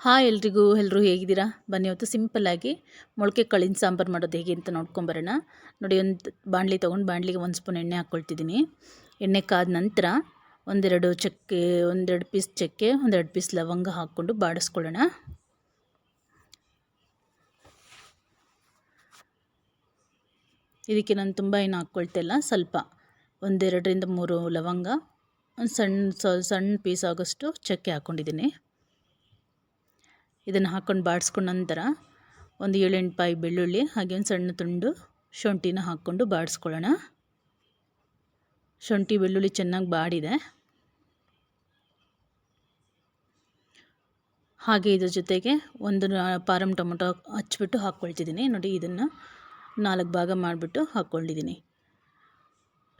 Hi ಎಲ್ರಿಗೂ ಎಲ್ಲರೂ ಹೇಗಿದ್ದೀರಾ? ಬನ್ನಿ ಇವತ್ತು ಸಿಂಪಲ್ಲಾಗಿ ಮೊಳಕೆ ಕಾಳಿನ ಸಾಂಬಾರು ಮಾಡೋದು ಹೇಗೆ ಅಂತ ನೋಡ್ಕೊಂಬರೋಣ ನೋಡಿ, ಒಂದು ಬಾಣಲಿ ತೊಗೊಂಡು ಬಾಣಲಿಗೆ ಒಂದು ಸ್ಪೂನ್ ಎಣ್ಣೆ ಹಾಕ್ಕೊಳ್ತಿದ್ದೀನಿ ಎಣ್ಣೆ ಕಾದ ನಂತರ ಒಂದೆರಡು ಚಕ್ಕೆ, ಒಂದೆರಡು ಪೀಸ್ ಚಕ್ಕೆ, ಒಂದೆರಡು ಪೀಸ್ ಲವಂಗ ಹಾಕ್ಕೊಂಡು ಬಾಡಿಸ್ಕೊಳ್ಳೋಣ. ಇದಕ್ಕೆ ನಾನು ತುಂಬ ಏನು ಹಾಕ್ಕೊಳ್ತಿಲ್ಲ ಸ್ವಲ್ಪ ಒಂದೆರಡರಿಂದ ಮೂರು ಲವಂಗ, ಒಂದು ಸಣ್ಣ ಸಣ್ಣ ಪೀಸ್ ಆಗೋಷ್ಟು ಚಕ್ಕೆ ಹಾಕ್ಕೊಂಡಿದ್ದೀನಿ ಇದನ್ನು ಹಾಕ್ಕೊಂಡು ಬಾಡಿಸ್ಕೊಂಡ ನಂತರ ಒಂದು ಏಳೆಂಟು ಪಾಯಿ ಬೆಳ್ಳುಳ್ಳಿ, ಹಾಗೆ ಒಂದು ಸಣ್ಣ ತುಂಡು ಶುಂಠಿನ ಹಾಕ್ಕೊಂಡು ಬಾಡಿಸ್ಕೊಳ್ಳೋಣ. ಶುಂಠಿ, ಬೆಳ್ಳುಳ್ಳಿ ಚೆನ್ನಾಗಿ ಬಾಡಿದೆ. ಹಾಗೆ ಇದ್ರ ಜೊತೆಗೆ ಒಂದು ಪಾರಮ್ ಟೊಮೊಟೊ ಹಚ್ಚಿಬಿಟ್ಟು ಹಾಕ್ಕೊಳ್ತಿದ್ದೀನಿ. ನೋಡಿ, ಇದನ್ನು ನಾಲ್ಕು ಭಾಗ ಮಾಡಿಬಿಟ್ಟು ಹಾಕ್ಕೊಂಡಿದ್ದೀನಿ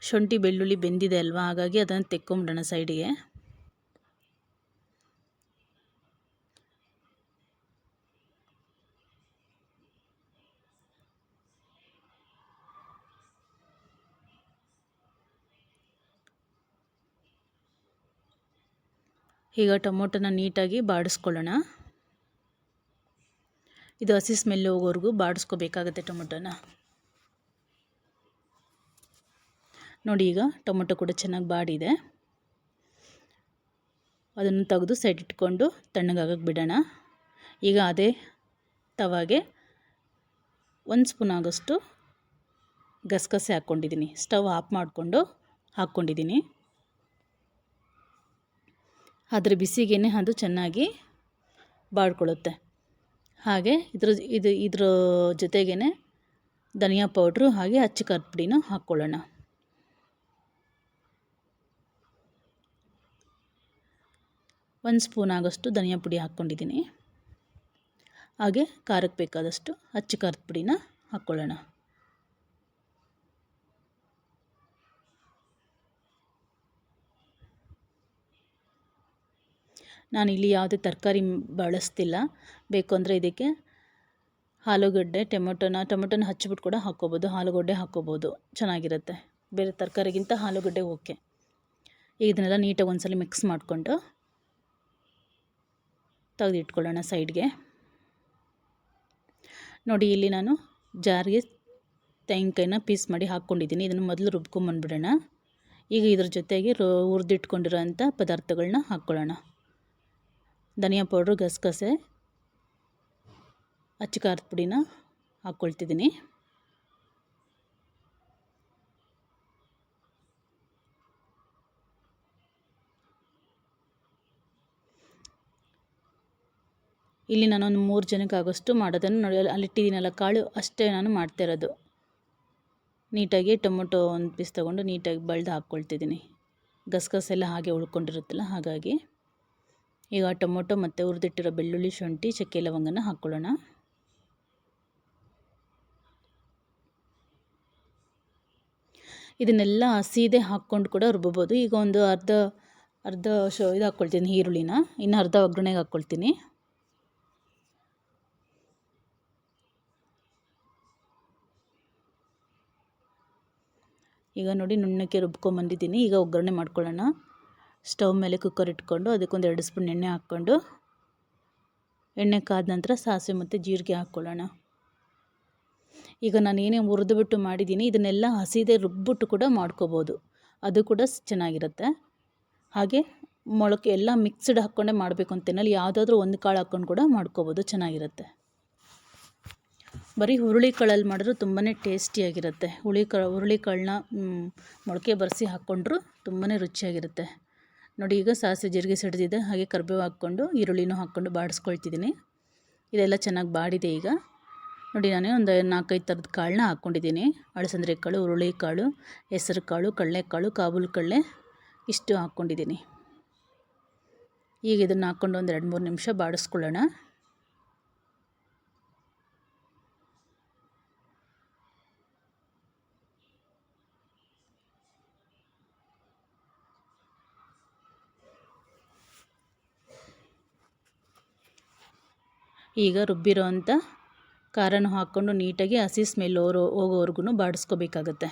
ಶುಂಠಿ, ಬೆಳ್ಳುಳ್ಳಿ ಬೆಂದಿದೆ ಅಲ್ವಾ? ಹಾಗಾಗಿ ಅದನ್ನು ತೆಕ್ಕೊಂಬಿಡೋಣ ಸೈಡಿಗೆ ಈಗ ಟೊಮೊಟೊನ ನೀಟಾಗಿ ಬಾಡಿಸ್ಕೊಳ್ಳೋಣ. ಇದು ಹಸಿ ಸ್ಮೆಲ್ ಹೋಗೋವರೆಗೂ ಬಾಡಿಸ್ಕೋಬೇಕಾಗತ್ತೆ ಟೊಮೊಟೊನ. ನೋಡಿ ಈಗ ಟೊಮೊಟೊ ಕೂಡ ಚೆನ್ನಾಗಿ ಬಾಡಿದೆ. ಅದನ್ನು ತೆಗೆದು ಸೈಡ್ ಇಟ್ಕೊಂಡು ತಣ್ಣಗಾಗಕ್ಕೆ ಬಿಡೋಣ. ಈಗ ಅದೇ ತವಾಗೆ ಒಂದು ಸ್ಪೂನ್ ಆಗೋಷ್ಟು ಗಸಗಸೆ ಹಾಕ್ಕೊಂಡಿದ್ದೀನಿ. ಸ್ಟವ್ ಆಫ್ ಮಾಡಿಕೊಂಡು ಹಾಕ್ಕೊಂಡಿದ್ದೀನಿ. ಅದ್ರ ಬಿಸಿಗೇ ಅದು ಚೆನ್ನಾಗಿ ಬಾಡ್ಕೊಳ್ಳುತ್ತೆ ಹಾಗೆ ಇದ್ರ ಇದು ಇದ್ರ ಜೊತೆಗೇ ಧನಿಯಾ ಪೌಡ್ರು ಹಾಗೆ ಅಚ್ಚ ಪುಡಿನೂ ಹಾಕ್ಕೊಳ್ಳೋಣ. ಒಂದು ಸ್ಪೂನ್ ಆಗೋಷ್ಟು ಧನಿಯಾ ಪುಡಿ ಹಾಕ್ಕೊಂಡಿದ್ದೀನಿ. ಹಾಗೆ ಖಾರಕ್ಕೆ ಬೇಕಾದಷ್ಟು ಅಚ್ಚು ಖಾರದ ಪುಡಿನ ಹಾಕ್ಕೊಳ್ಳೋಣ. ನಾನು ಇಲ್ಲಿ ಯಾವುದೇ ತರಕಾರಿ ಬಳಸ್ತಿಲ್ಲ. ಬೇಕು ಅಂದರೆ ಇದಕ್ಕೆ ಆಲೂಗಡ್ಡೆ, ಟೊಮೊಟೊನ ಟೊಮೊಟೊನ ಹಚ್ಚಿಬಿಟ್ಟು ಕೂಡ ಹಾಕ್ಕೋಬೋದು. ಆಲೂಗಡ್ಡೆ ಹಾಕ್ಕೋಬೋದು. ಚೆನ್ನಾಗಿರುತ್ತೆ. ಬೇರೆ ತರಕಾರಿಗಿಂತ ಆಲೂಗಡ್ಡೆ ಓಕೆ. ಈಗ ಇದನ್ನೆಲ್ಲ ನೀಟಾಗಿ ಒಂದ್ಸಲ ಮಿಕ್ಸ್ ಮಾಡಿಕೊಂಡು ತೆಗೆದಿಟ್ಕೊಳ್ಳೋಣ ಸೈಡ್ಗೆ. ನೋಡಿ, ಇಲ್ಲಿ ನಾನು ಜಾರಿಗೆ ತೆಂಗಿನಕಾಯಿನ ಪೀಸ್ ಮಾಡಿ ಹಾಕ್ಕೊಂಡಿದ್ದೀನಿ. ಇದನ್ನು ಮೊದಲು ರುಬ್ಕೊಂಬಂದ್ಬಿಡೋಣ. ಈಗ ಇದ್ರ ಜೊತೆಗೆ ರೋ ಹುರಿದಿಟ್ಕೊಂಡಿರೋ ಅಂಥ ಪದಾರ್ಥಗಳನ್ನ ಹಾಕ್ಕೊಳ್ಳೋಣ. ಧನಿಯಾ ಪೌಡ್ರು ಗಸಗಸೆ, ಅಚ್ಚ ಖಾರದ ಪುಡಿನ ಹಾಕ್ಕೊಳ್ತಿದ್ದೀನಿ. ಇಲ್ಲಿ ನಾನೊಂದು ಮೂರು ಜನಕ್ಕೆ ಆಗೋಷ್ಟು ಮಾಡೋದನ್ನು ನೋಡಿ ಅಲ್ಲಿಟ್ಟಿದ್ದೀನಲ್ಲ ಕಾಳು, ಅಷ್ಟೇ ನಾನು ಮಾಡ್ತಾ ಇರೋದು. ನೀಟಾಗಿ ಟೊಮೊಟೊ ಒಂದು ಪೀಸ್ ತೊಗೊಂಡು ನೀಟಾಗಿ ಬಳ್ದು ಹಾಕ್ಕೊಳ್ತಿದ್ದೀನಿ. ಗಸಗಸೆ ಎಲ್ಲ ಹಾಗೆ ಉಳ್ಕೊಂಡಿರುತ್ತಲ್ಲ ಹಾಗಾಗಿ. ಈಗ ಟೊಮೊಟೊ ಮತ್ತು ಹುರಿದಿಟ್ಟಿರೋ ಬೆಳ್ಳುಳ್ಳಿ, ಶುಂಠಿ, ಚಕ್ಕೆ ಲವಂಗನ ಹಾಕ್ಕೊಳ್ಳೋಣ ಇದನ್ನೆಲ್ಲ ಹಸಿದೇ ಹಾಕ್ಕೊಂಡು ಕೂಡ ರುಬ್ಬೋದು ಈಗ ಒಂದು ಅರ್ಧ ಅರ್ಧ ಶೋ, ಇದು ಹಾಕ್ಕೊಳ್ತೀನಿ ಈರುಳ್ಳಿನ. ಇನ್ನು ಅರ್ಧ ಒಗ್ಗರಣೆಗೆ ಹಾಕ್ಕೊಳ್ತೀನಿ. ಈಗ ನೋಡಿ ನುಣ್ಣಕ್ಕೆ ರುಬ್ಕೊಂಬಂದಿದ್ದೀನಿ. ಈಗ ಒಗ್ಗರಣೆ ಮಾಡ್ಕೊಳ್ಳೋಣ. ಸ್ಟವ್ ಮೇಲೆ ಕುಕ್ಕರ್ ಇಟ್ಕೊಂಡು ಅದಕ್ಕೊಂದು ಎರಡು ಸ್ಪೂನ್ ಎಣ್ಣೆ ಹಾಕ್ಕೊಂಡು ಎಣ್ಣೆ ಕಾದ ನಂತರ ಸಾಸಿವೆ ಮತ್ತು ಜೀರಿಗೆ ಹಾಕ್ಕೊಳ್ಳೋಣ. ಈಗ ನಾನು ಏನೇ ಹುರಿದುಬಿಟ್ಟು ಮಾಡಿದ್ದೀನಿ, ಇದನ್ನೆಲ್ಲ ಹಸಿದೆ ರುಬ್ಬಿಟ್ಟು ಕೂಡ ಮಾಡ್ಕೋಬೋದು. ಅದು ಕೂಡ ಚೆನ್ನಾಗಿರುತ್ತೆ. ಹಾಗೆ ಮೊಳಕೆ ಎಲ್ಲ ಮಿಕ್ಸ್ಡ್ ಹಾಕ್ಕೊಂಡೇ ಮಾಡಬೇಕು ಅಂತೇನಲ್ಲಿ ಯಾವುದಾದ್ರೂ ಒಂದು ಕಾಳು ಹಾಕ್ಕೊಂಡು ಕೂಡ ಮಾಡ್ಕೋಬೋದು, ಚೆನ್ನಾಗಿರುತ್ತೆ. ಬರೀ ಹುರುಳಿ ಕಾಳಲ್ಲಿ ಮಾಡಿದ್ರು ತುಂಬಾ ಟೇಸ್ಟಿಯಾಗಿರುತ್ತೆ. ಹುಳಿ ಕ ಹುರುಳಿ ಕಾಳನ್ನ ಮೊಳಕೆ ಬರೆಸಿ ಹಾಕ್ಕೊಂಡ್ರು ತುಂಬಾ ರುಚಿಯಾಗಿರುತ್ತೆ. ನೋಡಿ, ಈಗ ಸಾಸಿವೆ ಜೀರಿಗೆ ಸಿಡಿದಿದೆ. ಹಾಗೆ ಕರ್ಬೇವು ಹಾಕ್ಕೊಂಡು, ಈರುಳ್ಳಿನೂ ಹಾಕ್ಕೊಂಡು ಬಾಡಿಸ್ಕೊಳ್ತಿದ್ದೀನಿ. ಇದೆಲ್ಲ ಚೆನ್ನಾಗಿ ಬಾಡಿದೆ ಈಗ. ನೋಡಿ, ನಾನು ಒಂದು ನಾಲ್ಕೈದು ಥರದ ಕಾಳನ್ನ ಹಾಕ್ಕೊಂಡಿದ್ದೀನಿ. ಅಳಸಂದ್ರೆ ಕಾಳು, ಹುರುಳಿ ಕಾಳು, ಹೆಸರು ಕಾಳು ಕಡಲೆಕಾಳು ಕಾಬೂಲ್ ಕಡಲೆ, ಇಷ್ಟು ಹಾಕ್ಕೊಂಡಿದ್ದೀನಿ. ಈಗ ಇದನ್ನು ಹಾಕ್ಕೊಂಡು ಒಂದು ಎರಡು ಮೂರು ನಿಮಿಷ ಬಾಡಿಸ್ಕೊಳ್ಳೋಣ. ಈಗ ರುಬ್ಬಿರೋ ಅಂಥ ಖಾರನೂ ಹಾಕ್ಕೊಂಡು ನೀಟಾಗಿ ಹಸಿ ಸ್ಮೆಲ್ ಓರೋ ಹೋಗೋವರೆಗೂ ಬಾಡಿಸ್ಕೋಬೇಕಾಗತ್ತೆ.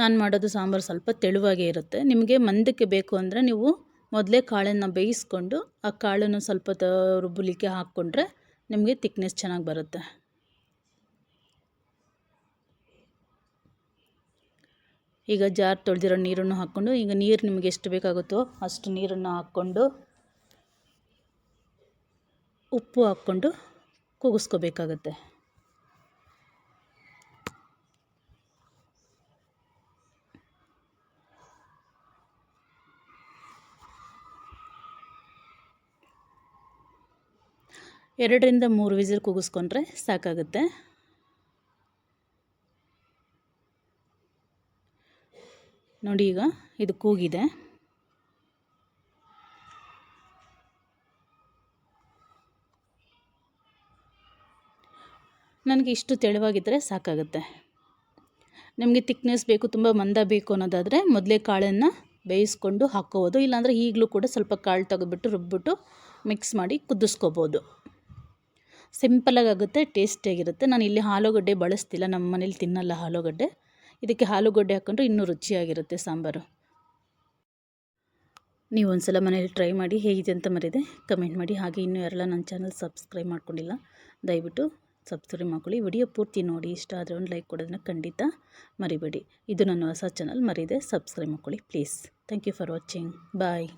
ನಾನು ಮಾಡೋದು ಸಾಂಬಾರು ಸ್ವಲ್ಪ ತೆಳುವಾಗೇ ಇರುತ್ತೆ. ನಿಮಗೆ ಮಂದಕ್ಕೆ ಬೇಕು ಅಂದರೆ ನೀವು ಮೊದಲೇ ಕಾಳನ್ನು ಬೇಯಿಸ್ಕೊಂಡು ಆ ಕಾಳನ್ನು ಸ್ವಲ್ಪ ರುಬ್ಬಲಿಕ್ಕೆ ಹಾಕ್ಕೊಂಡ್ರೆ ನಿಮಗೆ ತಿಕ್ನೆಸ್ ಚೆನ್ನಾಗಿ ಬರುತ್ತೆ. ಈಗ ಜಾರ್ ತೊಳೆದಿರೋ ನೀರನ್ನು ಹಾಕ್ಕೊಂಡು, ಈಗ ನೀರು ನಿಮಗೆ ಎಷ್ಟು ಬೇಕಾಗುತ್ತೋ ಅಷ್ಟು ನೀರನ್ನು ಹಾಕ್ಕೊಂಡು ಉಪ್ಪು ಹಾಕ್ಕೊಂಡು ಕೂಗಿಸ್ಕೋಬೇಕಾಗತ್ತೆ. ಎರಡರಿಂದ ಮೂರು ವಿಸಿಲ್ ಕೂಗಿಸ್ಕೊಂಡ್ರೆ ಸಾಕಾಗುತ್ತೆ. ನೋಡಿ ಈಗ ಇದು ಕೂಗಿದೆ. ನನಗೆ ಇಷ್ಟು ತೆಳುವಾಗಿದ್ದರೆ ಸಾಕಾಗುತ್ತೆ. ನಿಮಗೆ ತಿಕ್ನೆಸ್ ಬೇಕು, ತುಂಬ ಮಂದ ಬೇಕು ಅನ್ನೋದಾದರೆ ಮೊದಲೇ ಕಾಳನ್ನು ಬೇಯಿಸ್ಕೊಂಡು ಹಾಕ್ಕೋಬೋದು ಇಲ್ಲಾಂದರೆ ಈಗಲೂ ಕೂಡ ಸ್ವಲ್ಪ ಕಾಳು ತೆಗೆದ್ಬಿಟ್ಟು ರುಬ್ಬಿಟ್ಟು ಮಿಕ್ಸ್ ಮಾಡಿ ಕುದಿಸ್ಕೋಬೋದು. ಸಿಂಪಲಾಗಿ ಆಗುತ್ತೆ ಟೇಸ್ಟಿಯಾಗಿರುತ್ತೆ ನಾನು ಇಲ್ಲಿ ಆಲೂಗಡ್ಡೆ ಬಳಸ್ತಿಲ್ಲ, ನಮ್ಮ ಮನೇಲಿ ತಿನ್ನಲ್ಲ ಆಲೂಗಡ್ಡೆ. ಇದಕ್ಕೆ ಆಲೂಗಡ್ಡೆ ಹಾಕ್ಕೊಂಡ್ರೆ ಇನ್ನೂ ರುಚಿಯಾಗಿರುತ್ತೆ ಸಾಂಬಾರು. ನೀವು ಒಂದು ಸಲ ಮನೇಲಿ ಟ್ರೈ ಮಾಡಿ ಹೇಗಿದೆ ಅಂತ ಮರಿದೆ ಕಮೆಂಟ್ ಮಾಡಿ. ಹಾಗೆ ಇನ್ನೂ ಯಾರೆಲ್ಲ ನನ್ನ ಚಾನಲ್ ಸಬ್ಸ್ಕ್ರೈಬ್ ಮಾಡ್ಕೊಂಡಿಲ್ಲ, ದಯವಿಟ್ಟು ಸಬ್ಸ್ಕ್ರೈಬ್ ಮಾಡ್ಕೊಳ್ಳಿ. ವಿಡಿಯೋ ಪೂರ್ತಿ ನೋಡಿ, ಇಷ್ಟ ಆದರೆ ಒಂದು ಲೈಕ್ ಕೊಡೋದನ್ನ ಖಂಡಿತ ಮರಿಬೇಡಿ. ಇದು ನನ್ನ ಹೊಸ ಚಾನಲ್ ಮರಿದೆ ಸಬ್ಸ್ಕ್ರೈಬ್ ಮಾಡ್ಕೊಳ್ಳಿ, please. Thank you for watching. Bye.